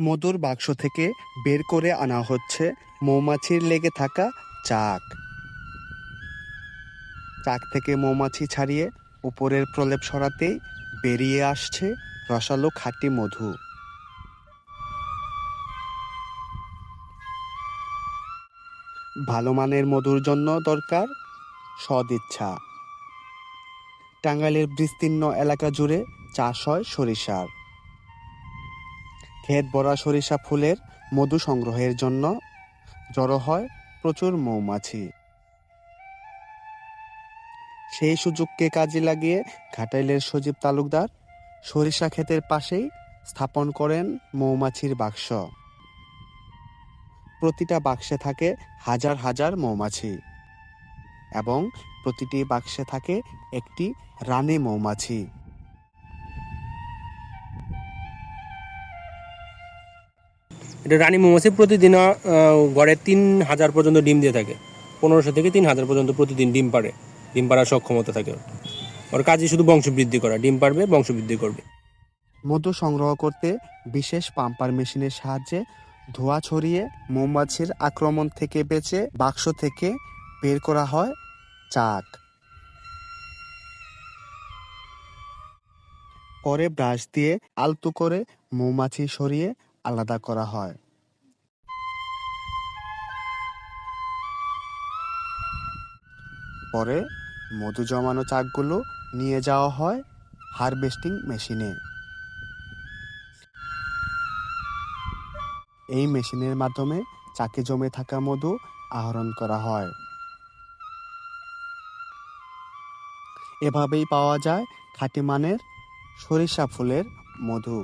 মধুর বাক্স থেকে বের করে আনা হচ্ছে মৌমাছির লেগে থাকা চাক। চাক থেকে মৌমাছি ছাড়িয়ে উপরের প্রলেপ সরাতেই বেরিয়ে আসছে রসালো খাঁটি মধু। ভালো মানের মধুর জন্য দরকার সদিচ্ছা। টাঙ্গাইলের বিস্তীর্ণ এলাকা জুড়ে চাষ হয় সরিষার। ক্ষেত ভরা সরিষা ফুলের মধু সংগ্রহের জন্য জড়ো হয় প্রচুর মৌমাছি। সেই সুযোগকে কাজে লাগিয়ে ঘাটাইলের সজীব তালুকদার সরিষা ক্ষেতের পাশেই স্থাপন করেন মৌমাছির বাক্স। প্রতিটা বাক্সে থাকে হাজার হাজার মৌমাছি এবং প্রতিটি বাক্সে থাকে একটি রানী মৌমাছি। এটা রানী মৌমাছি প্রতিদিন গড়ে তিন হাজার পর্যন্ত ডিম দিয়ে থাকে। পনেরোশো থেকে তিন হাজার পর্যন্ত প্রতিদিন ডিম পারে ডিম পাড়ার সক্ষমতা থাকে ওর। ওর কাজই শুধু বংশবৃদ্ধি করা। ডিম পারবে বংশবৃদ্ধি করবে। মধু সংগ্রহ করতে বিশেষ পাম্পার মেশিনের সাহায্যে ধোঁয়া ছড়িয়ে মৌমাছির আক্রমণ থেকে বেঁচে বাক্স থেকে বের করা হয় চাক। পরে ব্রাশ দিয়ে আলতু করে মৌমাছি সরিয়ে আলাদা করা হয়। পরে মধু জমানো চাকগুলো নিয়ে যাওয়া হয় হারভেস্টিং মেশিনে। এই মেশিনের মাধ্যমে চাকে জমে থাকা মধু আহরণ করা হয়। এভাবেই পাওয়া যায় খাঁটি মানের সরিষা ফুলের মধু।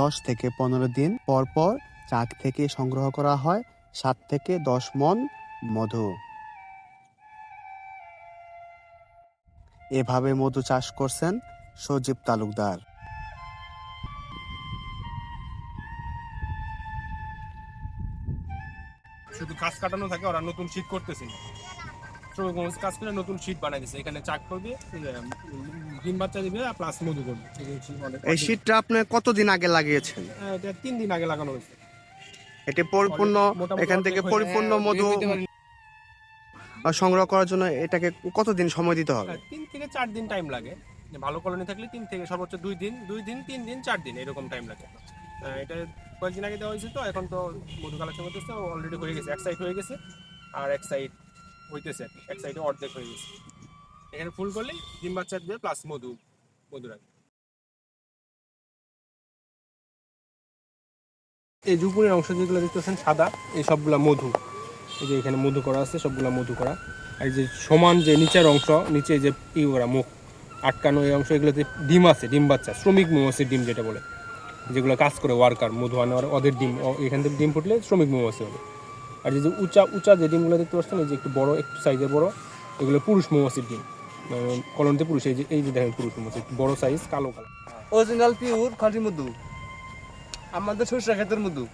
দশ থেকে পনেরো দিন। পর পর চাক থেকে সংগ্রহ করা হয়। সাত থেকে দশ মন মধু। এভাবে মধু চাষ করছেন সজীব তালুকদার। শুধু কাজ কাটানো থাকে, ওরা নতুন শীট করতেছে। কাজ করে নতুন শীট বানাই দিচ্ছে এখানে চাক করবে ডিম বাচ্চা দিবে আর প্লাস মধু করবে। এই শীটটা আপনি কতদিন আগে লাগিয়েছেন? হ্যাঁ, এটা তিন দিন আগে লাগানো হয়েছে। এটি পরিপূর্ণ এখান থেকে পরিপূর্ণ হ্যাঁ, মধু। আহ, সংগ্রহ করার জন্য এটাকে কতদিন সময় দিতে হবে? হ্যাঁ, তিন থেকে চার দিন টাইম লাগে। ভালো কলোনি থাকলে তিন থেকে সর্বোচ্চ দুই দিন দুই দিন তিন দিন চার দিন এরকম টাইম লাগে। এটা কয়েকদিন আগে দেওয়া হয়েছে তো এখন তো মধু কালেকশন করতেছে অলরেডি হয়ে গেছে এক সাইড হয়ে গেছে আর এক সাইড হইতেছে এক সাইডে অর্ধেক হয়ে গেছে। এখানে ফুল করলেই ডিম বাচ্চা দিবে প্লাস মধু মধু রাখবে। এই যে উপরের অংশ যেগুলো দেখতেছেন, সাদা, এই সবগুলা মধু। এই যে এখানে মধু করা আছে, সবগুলা মধু করা। আর যে সমান যে নিচের অংশ, নিচে যে ই করা মুখ আটকানো এই অংশ, এগুলোতে ডিম আছে, ডিম বাচ্চা, শ্রমিক মৌমাছির ডিম যেটা বলে। যেগুলো কাজ করে ওয়ার্কার, মধু আনে ওরা- ওদের ডিম এখান থেকে ডিম ফুটলে শ্রমিক মৌমাছি হবে। আর যে উঁচা উঁচা যে ডিমগুলো দেখতে পাচ্ছেন, এই যে একটু বড়, একটু সাইজের বড়, এগুলো পুরুষ মৌমাছির ডিম। কলনতে পুরুষ, এই যে এই যে দেখেন পুরুষ মাছ বড় সাইজ কালো কালো অরিজিনাল পিওর খাঁটি মধু। আমাদের সরিষা ক্ষেতের মধু।